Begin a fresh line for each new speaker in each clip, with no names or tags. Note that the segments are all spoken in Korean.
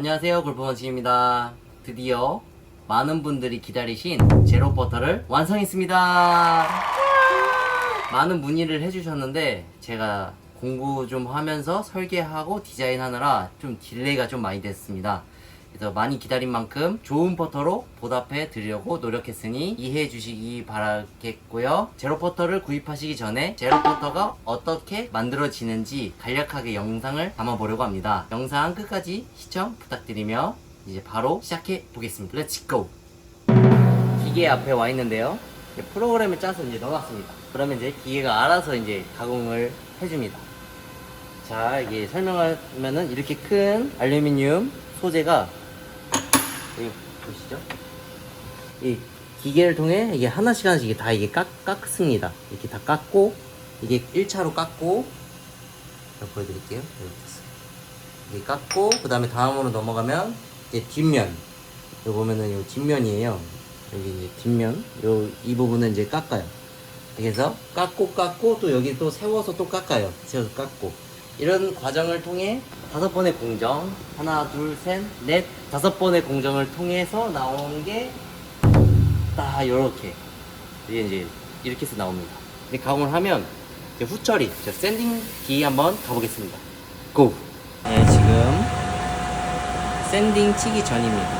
안녕하세요 골프원치입니다. 드디어 많은 분들이 기다리신 제로 버터를 완성했습니다. 많은 문의를 해주셨는데 제가 공부 좀 하면서 설계하고 디자인하느라 좀 딜레이가 좀 많이 됐습니다 그래서 많이 기다린 만큼 좋은 버터로 보답해 드리려고 노력했으니 이해해 주시기 바라겠고요. 제로 버터를 구입하시기 전에 제로 버터가 어떻게 만들어지는지 간략하게 영상을 담아보려고 합니다. 영상 끝까지 시청 부탁드리며 이제 바로 시작해 보겠습니다. 렛츠 고! 기계 앞에 와 있는데요. 프로그램을 짜서 이제 넣어놨습니다. 그러면 이제 기계가 알아서 이제 가공을 해줍니다. 자, 이게 설명하면은 이렇게 큰 알루미늄 소재가 보시죠? 이 기계를 통해 이게 하나씩 하나씩 다 이게 깎, 깎습니다. 이렇게 다 깎고 이게 1차로 깎고 보여드릴게요. 있어요. 이게 깎고 그 다음에 다음으로 넘어가면 이제 뒷면 여기 보면은 이 뒷면이에요. 여기 이제 뒷면 요 이 부분은 이제 깎아요. 그래서 깎고 깎고 또 여기 또 세워서 또 깎아요. 세워서 깎고 이런 과정을 통해 다섯 번의 공정 하나 둘셋넷 다섯 번의 공정을 통해서 나온 게딱 이렇게 이게 이제 이렇게 해서 나옵니다. 근데 가공을 하면 이제 후처리 저 샌딩 기 한번 가보겠습니다. 고! 네 지금 샌딩 치기 전입니다.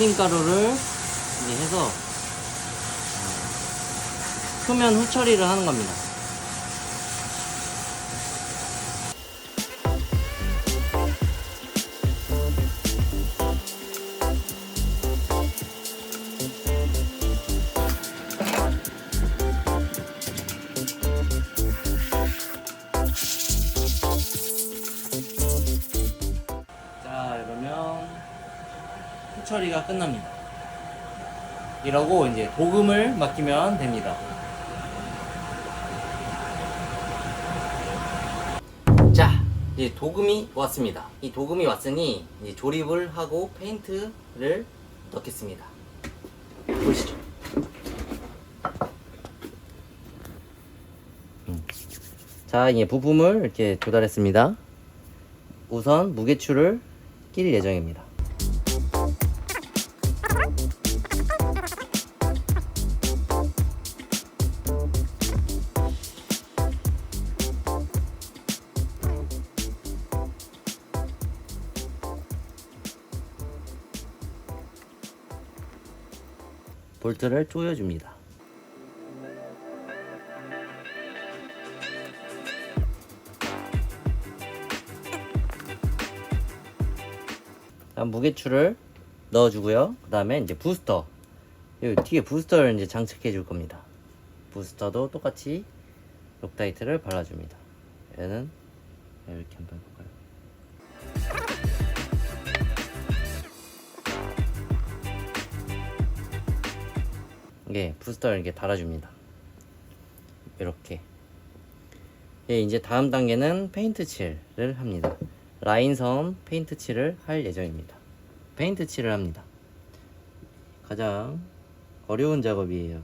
샌딩 가루를 이제 해서 어, 표면 후처리를 하는 겁니다. 후처리가 끝납니다. 이러고 이제 도금을 맡기면 됩니다. 자, 이제 도금이 왔습니다. 이 도금이 왔으니 이제 조립을 하고 페인트를 넣겠습니다. 보시죠. 음. 자, 이제 부품을 이렇게 조달했습니다. 우선 무게추를 낄 예정입니다. 볼트를 조여줍니다. 자, 무게추를 넣어주고요. 그 다음에 이제 부스터. 이 뒤에 부스터를 이제 장착해 줄 겁니다. 부스터도 똑같이 록타이트를 발라줍니다. 얘는 이렇게 한번 해볼까요? 이게 부스터를 이렇게 달아줍니다. 이렇게. 예, 이제 다음 단계는 페인트 칠을 합니다. 라인선 페인트 칠을 할 예정입니다. 페인트 칠을 합니다. 가장 어려운 작업이에요.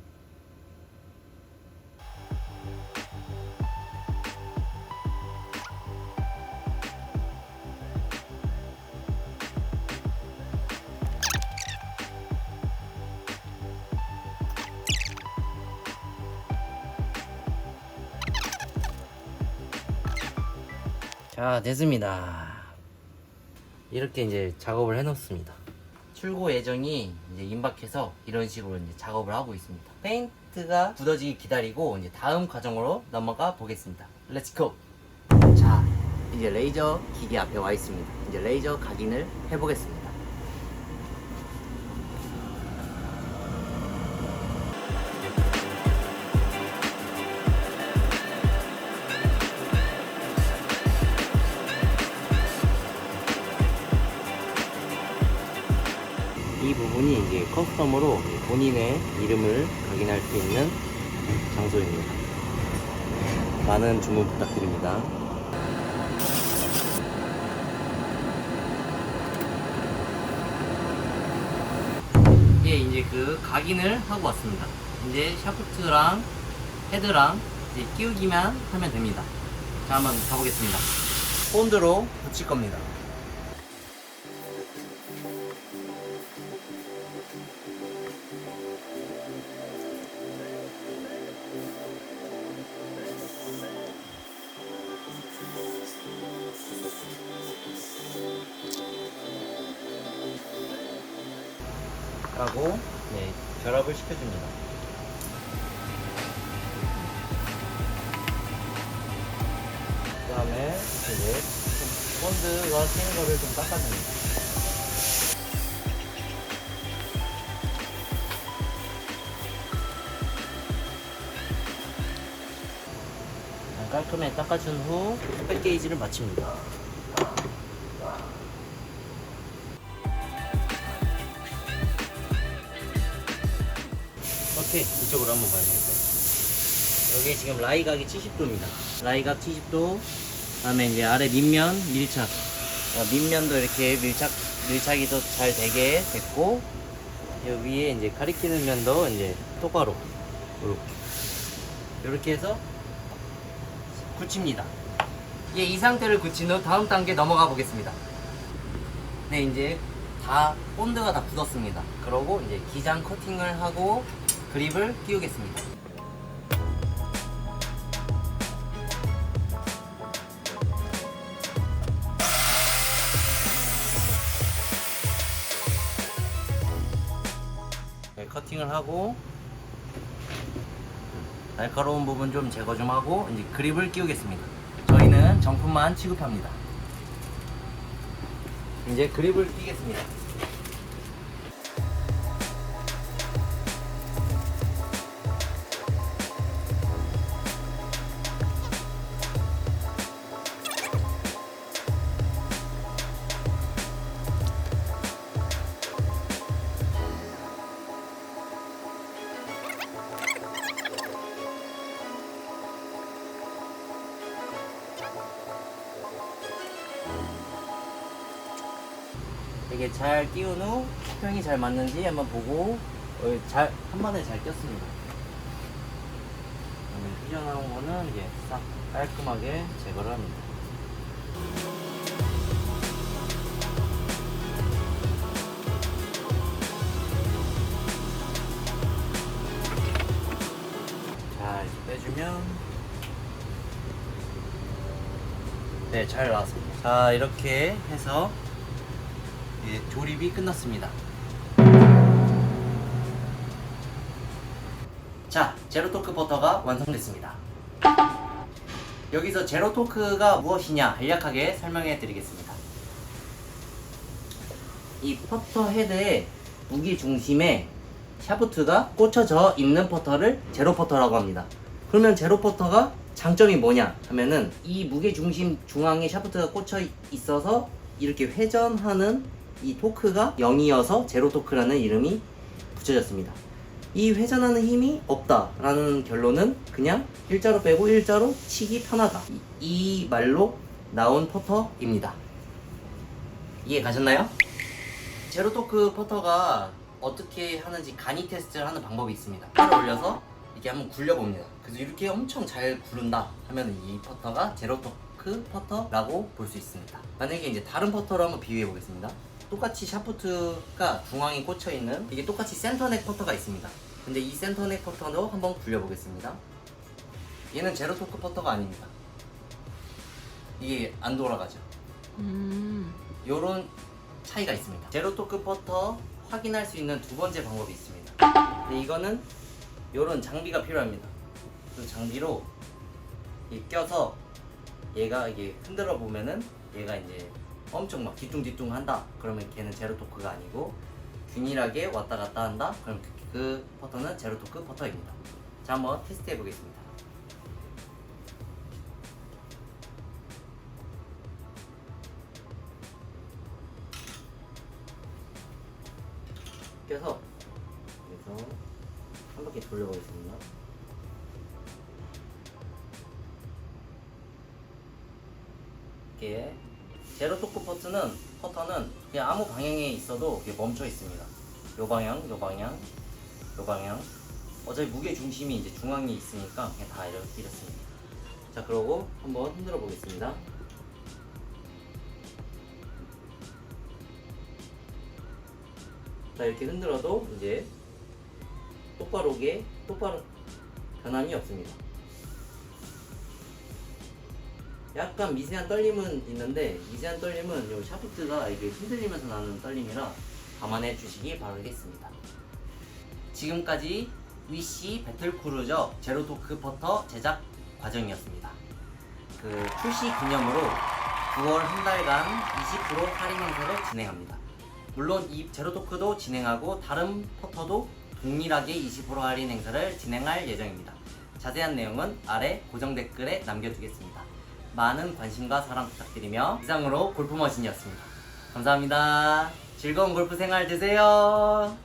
자, 됐습니다. 이렇게 이제 작업을 해 놓습니다. 출고 예정이 이제 임박해서 이런 식으로 이제 작업을 하고 있습니다. 페인트가 굳어지기 기다리고 이제 다음 과정으로 넘어가 보겠습니다. 렛츠고! 자, 이제 레이저 기계 앞에 와 있습니다. 이제 레이저 각인을 해보겠습니다. 커스텀으로 본인의 이름을 각인할 수 있는 장소입니다. 많은 주문 부탁드립니다. 이렇게 이제 그 각인을 하고 왔습니다. 이제 샤프트랑 헤드랑 이제 끼우기만 하면 됩니다. 자, 한번 가보겠습니다. 본드로 붙일 겁니다. 하고 네, 결합을 시켜줍니다. 그 다음에 이제 본드가 새는 거를 좀 닦아줍니다. 깔끔하게 닦아준 후 백게이지를 마칩니다. 이 이쪽으로 한번 봐야겠어요 여기 지금 라이각이 70도입니다. 라이각 70도 다음에 이제 아래 밑면 밀착. 어, 밑면도 이렇게 밀착 밀착이 더 잘 되게 됐고 위에 이제 가리키는 면도 이제 똑바로 이렇게. 이렇게 해서 굳힙니다. 예, 이 상태를 굳힌 후 다음 단계 넘어가 보겠습니다. 네 이제 다 본드가 다 굳었습니다. 그러고 이제 기장 커팅을 하고 그립을 끼우겠습니다. 네, 커팅을 하고 날카로운 부분 좀 제거 좀 하고 이제 그립을 끼우겠습니다. 저희는 정품만 취급합니다. 이제 그립을 끼겠습니다 이게 잘 끼운 후 수평이 잘 맞는지 한번 보고 어, 잘, 한 번에 잘 꼈습니다. 그러면 삐져나온 거는 이제 싹 깔끔하게 제거를 합니다. 자, 이제 빼주면 네, 잘 나왔습니다. 자, 이렇게 해서 이제 조립이 끝났습니다. 자, 제로토크 버터가 완성됐습니다. 여기서 제로토크가 무엇이냐 간략하게 설명해 드리겠습니다. 이 퍼터 헤드의 무기 중심에 샤프트가 꽂혀져 있는 퍼터를 제로 퍼터라고 합니다. 그러면 제로 퍼터가 장점이 뭐냐 하면은 이 무게 중심 중앙에 샤프트가 꽂혀 있어서 이렇게 회전하는 이 토크가 0이어서 제로 토크라는 이름이 붙여졌습니다. 이 회전하는 힘이 없다라는 결론은 그냥 일자로 빼고 일자로 치기 편하다. 이, 이 말로 나온 퍼터입니다. 이해 가셨나요? 제로 토크 퍼터가 어떻게 하는지 간이 테스트를 하는 방법이 있습니다. 팔을 올려서 이렇게 한번 굴려봅니다. 그래서 이렇게 엄청 잘 굴른다 하면 이 퍼터가 제로 토크 퍼터라고 볼 수 있습니다. 만약에 이제 다른 퍼터로 한번 비교해 보겠습니다. 똑같이 샤프트가 중앙에 꽂혀 있는 이게 똑같이 센터넥 퍼터가 있습니다. 근데 이 센터넥 퍼터도 한번 굴려 보겠습니다. 얘는 제로 토크 퍼터가 아닙니다. 이게 안 돌아가죠.
음.
요런 차이가 있습니다. 제로 토크 퍼터 확인할 수 있는 두 번째 방법이 있습니다. 근데 이거는 요런 장비가 필요합니다. 그 장비로 이 껴서 얘가 이게 흔들어 보면은 얘가 이제 엄청 막 뒤뚱뒤뚱 한다. 그러면 걔는 제로 토크가 아니고 균일하게 왔다 갔다 한다. 그럼 그, 그 퍼터는 제로 토크 퍼터입니다. 자, 한번 테스트 해 보겠습니다. 껴서 그래서 한 바퀴 돌려보겠습니다. 제로 토크 퍼트는 퍼터는 그냥 아무 방향에 있어도 멈춰 있습니다. 요 방향, 요 방향, 요 방향. 어차피 무게 중심이 이제 중앙에 있으니까 그냥 다 이렇게 이렇습니다. 자, 그러고 한번 흔들어 보겠습니다. 자, 이렇게 흔들어도 이제 똑바로게 똑바로 변함이 없습니다. 약간 미세한 떨림은 있는데 미세한 떨림은 요 샤프트가 이게 흔들리면서 나는 떨림이라 감안해 주시기 바라겠습니다. 지금까지 위시 배틀크루저 제로토크 버터 제작 과정이었습니다. 그 출시 기념으로 9월 한 달간 20% 할인 행사를 진행합니다. 물론 이 제로토크도 진행하고 다른 퍼터도 동일하게 20% 할인 행사를 진행할 예정입니다. 자세한 내용은 아래 고정 댓글에 남겨두겠습니다. 많은 관심과 사랑 부탁드리며 이상으로 골프머신이었습니다. 감사합니다. 즐거운 골프 생활 되세요.